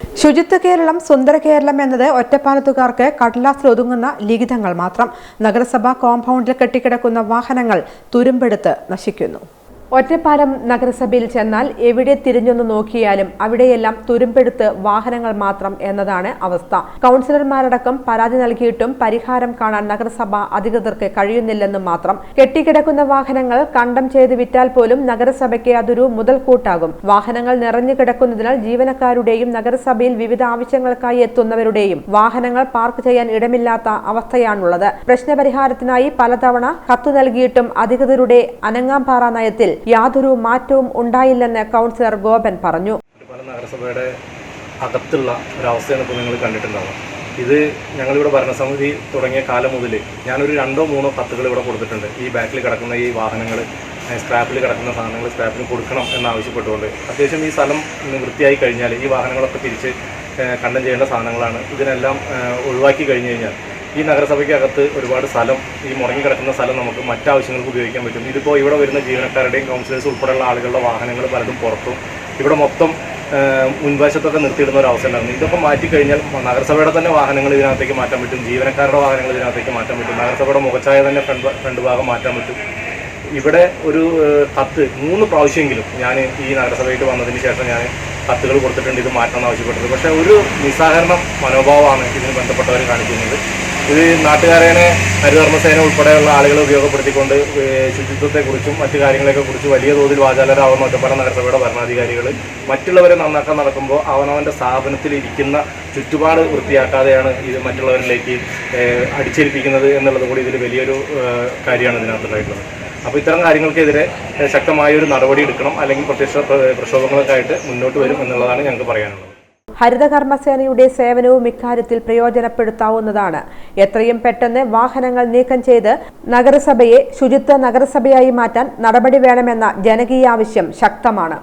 ശുചിത്വ കേരളം സുന്ദര കേരളം എന്നത് ഒറ്റപ്പാലത്തുകാർക്ക് കടലാസിൽ ഒതുങ്ങുന്ന ലിഖിതങ്ങൾ മാത്രം. നഗരസഭാ കോമ്പൗണ്ടിൽ കെട്ടിക്കിടക്കുന്ന വാഹനങ്ങൾ തുരുമ്പെടുത്ത് നശിക്കുന്നു. ഒറ്റപ്പാലം നഗരസഭയിൽ ചെന്നാൽ എവിടെ തിരിഞ്ഞൊന്ന് നോക്കിയാലും അവിടെയെല്ലാം തുരുമ്പെടുത്ത് വാഹനങ്ങൾ മാത്രം എന്നതാണ് അവസ്ഥ. കൗൺസിലർമാരടക്കം പരാതി നൽകിയിട്ടും പരിഹാരം കാണാൻ നഗരസഭ അധികൃതർക്ക് കഴിയുന്നില്ലെന്നും മാത്രം. കെട്ടിക്കിടക്കുന്ന വാഹനങ്ങൾ കണ്ടം ചെയ്ത് വിറ്റാൽ പോലും നഗരസഭയ്ക്ക് അതൊരു മുതൽക്കൂട്ടാകും. വാഹനങ്ങൾ നിറഞ്ഞു കിടക്കുന്നതിനാൽ ജീവനക്കാരുടെയും നഗരസഭയിൽ വിവിധ ആവശ്യങ്ങൾക്കായി എത്തുന്നവരുടെയും വാഹനങ്ങൾ പാർക്ക് ചെയ്യാൻ ഇടമില്ലാത്ത അവസ്ഥയാണുള്ളത്. പ്രശ്നപരിഹാരത്തിനായി പലതവണ കത്തു നൽകിയിട്ടും അധികൃതരുടെ അനങ്ങാംപാറ നയത്തിൽ യാതൊരു മാറ്റവും ഉണ്ടായില്ലെന്ന് കൗൺസിലർ ഗോപൻ പറഞ്ഞു. നഗരസഭയുടെ അകത്തുള്ള ഒരവസ്ഥയാണ് ഇപ്പോൾ നിങ്ങൾ കണ്ടിട്ടുണ്ടാവുക. ഇത് ഞങ്ങളിവിടെ ഭരണസമിതി തുടങ്ങിയ കാലം മുതൽ ഞാനൊരു രണ്ടോ മൂന്നോ കത്തുകൾ ഇവിടെ കൊടുത്തിട്ടുണ്ട്. ഈ ബാക്കിൽ കിടക്കുന്ന ഈ വാഹനങ്ങൾ സ്ക്രാപ്പിൽ കിടക്കുന്ന സാധനങ്ങൾ സ്ക്രാപ്പിന് കൊടുക്കണം എന്നാവശ്യപ്പെട്ടുകൊണ്ട് അത്യാവശ്യം ഈ സ്ഥലം വൃത്തിയായി കഴിഞ്ഞാൽ ഈ വാഹനങ്ങളൊക്കെ തിരിച്ച് കണ്ടം ചെയ്യേണ്ട സാധനങ്ങളാണ്. ഇതിനെല്ലാം ഒഴിവാക്കി കഴിഞ്ഞു കഴിഞ്ഞാൽ ഈ നഗരസഭയ്ക്കകത്ത് ഒരുപാട് സ്ഥലം ഈ മുടങ്ങി കിടക്കുന്ന സ്ഥലം നമുക്ക് മറ്റാവശ്യങ്ങൾക്ക് ഉപയോഗിക്കാൻ പറ്റും. ഇതിപ്പോൾ ഇവിടെ വരുന്ന ജീവനക്കാരുടെയും കൗൺസിലേഴ്സ് ഉൾപ്പെടെയുള്ള ആളുകളുടെ വാഹനങ്ങൾ പലതും പുറത്തും. ഇവിടെ മൊത്തം മുൻവശത്തൊക്കെ നിർത്തിയിടുന്ന ഒരു അവസ്ഥ ഉണ്ടായിരുന്നു ഇതൊക്കെ മാറ്റിക്കഴിഞ്ഞാൽ നഗരസഭയുടെ തന്നെ വാഹനങ്ങൾ ഇതിനകത്തേക്ക് മാറ്റാൻ പറ്റും. ജീവനക്കാരുടെ വാഹനങ്ങൾ ഇതിനകത്തേക്ക് മാറ്റാൻ പറ്റും. നഗരസഭയുടെ മുഖച്ഛായ തന്നെ ഫ്രണ്ട് ഫ്രണ്ട് ഭാഗം മാറ്റാൻ പറ്റും. ഇവിടെ ഒരു കത്ത് മൂന്ന് പ്രാവശ്യമെങ്കിലും ഞാൻ ഈ നഗരസഭയ്ക്ക് വന്നതിന് ശേഷം ഞാൻ കത്തുകൾ കൊടുത്തിട്ടുണ്ട് ഇത് മാറ്റണം ആവശ്യപ്പെട്ടത്. പക്ഷേ ഒരു നിസ്സഹകരണം മനോഭാവമാണ് ഇതിന് ബന്ധപ്പെട്ടവർ കാണിക്കുന്നത്. ഇത് നാട്ടുകാരനെ ഹരിധർമ്മസേന ഉൾപ്പെടെയുള്ള ആളുകളെ ഉപയോഗപ്പെടുത്തിക്കൊണ്ട് ശുചിത്വത്തെക്കുറിച്ചും മറ്റു കാര്യങ്ങളെയൊക്കെ കുറിച്ച് വലിയ തോതിൽ വാചാലരാവുന്ന ഒറ്റപ്പാല നഗരസഭയുടെ ഭരണാധികാരികൾ മറ്റുള്ളവരെ നന്നാക്കാൻ നടക്കുമ്പോൾ അവനവന്റെ സ്ഥാപനത്തിൽ ഇരിക്കുന്ന ചുറ്റുപാട് വൃത്തിയാക്കാതെയാണ് ഇത് മറ്റുള്ളവരിലേക്ക് അടിച്ചേൽപ്പിക്കുന്നത് എന്നുള്ളത് കൂടി ഇതിൽ വലിയൊരു കാര്യമാണ് ഇതിനകത്തുണ്ടായിട്ടുള്ളത്. അപ്പോൾ ഇത്തരം കാര്യങ്ങൾക്കെതിരെ ശക്തമായ ഒരു നടപടി എടുക്കണം അല്ലെങ്കിൽ പ്രത്യക്ഷ പ്രക്ഷോഭങ്ങൾക്കായിട്ട് മുന്നോട്ട് വരും എന്നുള്ളതാണ് ഞങ്ങൾക്ക് പറയാനുള്ളത്. ഹരിതകർമ്മസേനയുടെ സേവനവും ഇക്കാര്യത്തിൽ പ്രയോജനപ്പെടുത്താവുന്നതാണ്. എത്രയും പെട്ടെന്ന് വാഹനങ്ങൾ നീക്കം ചെയ്ത് നഗരസഭയെ ശുചിത്വ നഗരസഭയായി മാറ്റാൻ നടപടി വേണമെന്ന ജനകീയ ആവശ്യം ശക്തമാണ്.